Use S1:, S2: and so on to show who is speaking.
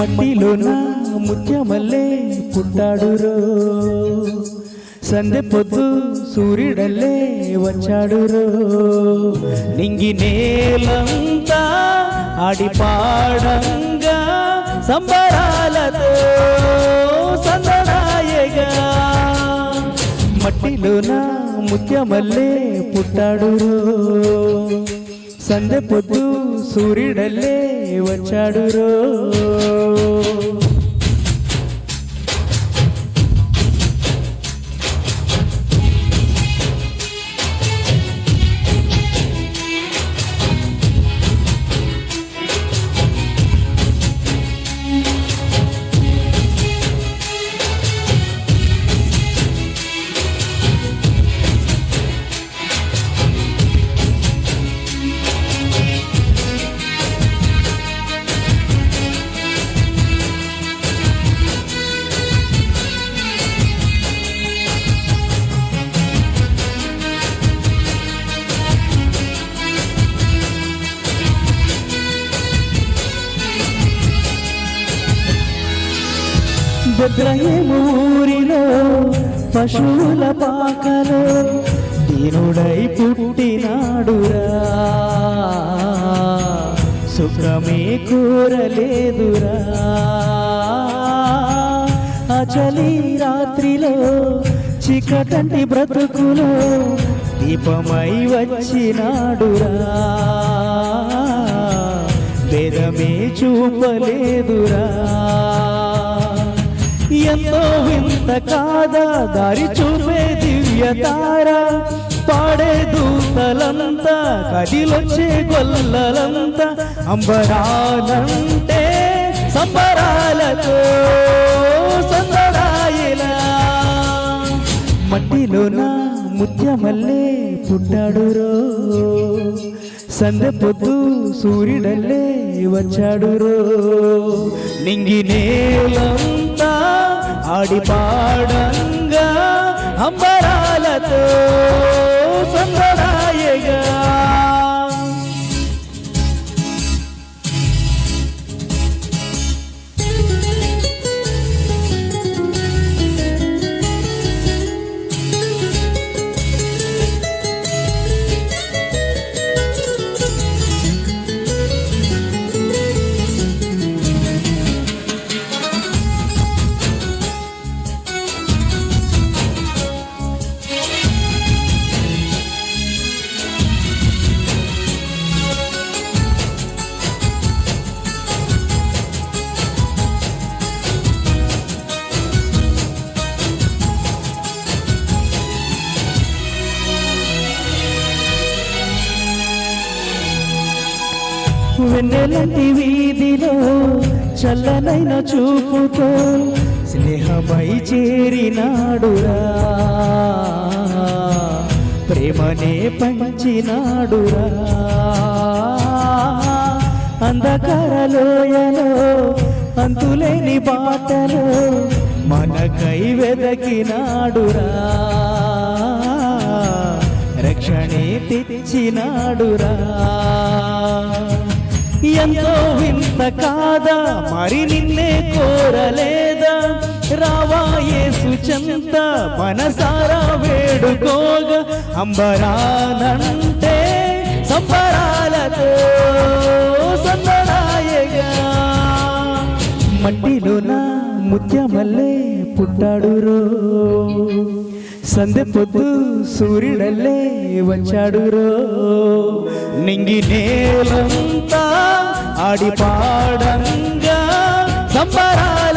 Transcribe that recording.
S1: మట్టిలోన ముత్యమల్లే పుట్టాడురో. సందె పొద్దు సూర్యుడల్లే వచ్చాడురో. నింగి నేలంతా ఆడిపాడంగా సంబరాలతో సందడాయగా మట్టిలోన ముత్యమల్లే పుట్టాడురో. సందె పొద్దు సూర్యుడల్లే వచ్చాడురో. భద్రయమూరిలో పశువుల పాకలో దీనుడై పుట్టినాడురా. సుఖమే కూరలేదురా. అచలి రాత్రిలో చికటంటి బ్రతుకులో దీపమై వచ్చినాడురా. వేదమే చూపలేదురా. ఎంతో వింత కాదా దారి చూపే దివ్య తార. పాడే దూతలంతా కదిలొచ్చే గొల్లలంతా. అంబరాలంటే సంబరాలతో సందడాయిలా మట్టిలోన ముత్యమల్లే పుట్టాడురో సందె పొద్దు సూర్యుడల్లే వచ్చాడురో నింగి నేలంతా ఆడి పాడంగా అంబరాలతో వెన్నెలంటి వీధిలో చల్లనైన చూపుతో స్నేహమై చేరినాడురా. ప్రేమనే పంచినాడురా. అంధకారలోయలో అంతులేని బాటలో మనకై వెదకినాడురా. రక్షణే తెచ్చినాడురా. ఎంతో వింత కాదా? మరి నిన్నే కోరలేదా? రావా యేసు చెంత మనసారా వేడుకోగా? అంబరానంటే సంబరాలతో సంబరాయగా. మట్టిలో నా ముత్యమల్లే పుట్టాడు రో సందె పొద్దు సూర్యుడల్లే వచ్చాడురో నింగి నేలంతా ఆడి పాడంగా సంబరాలతో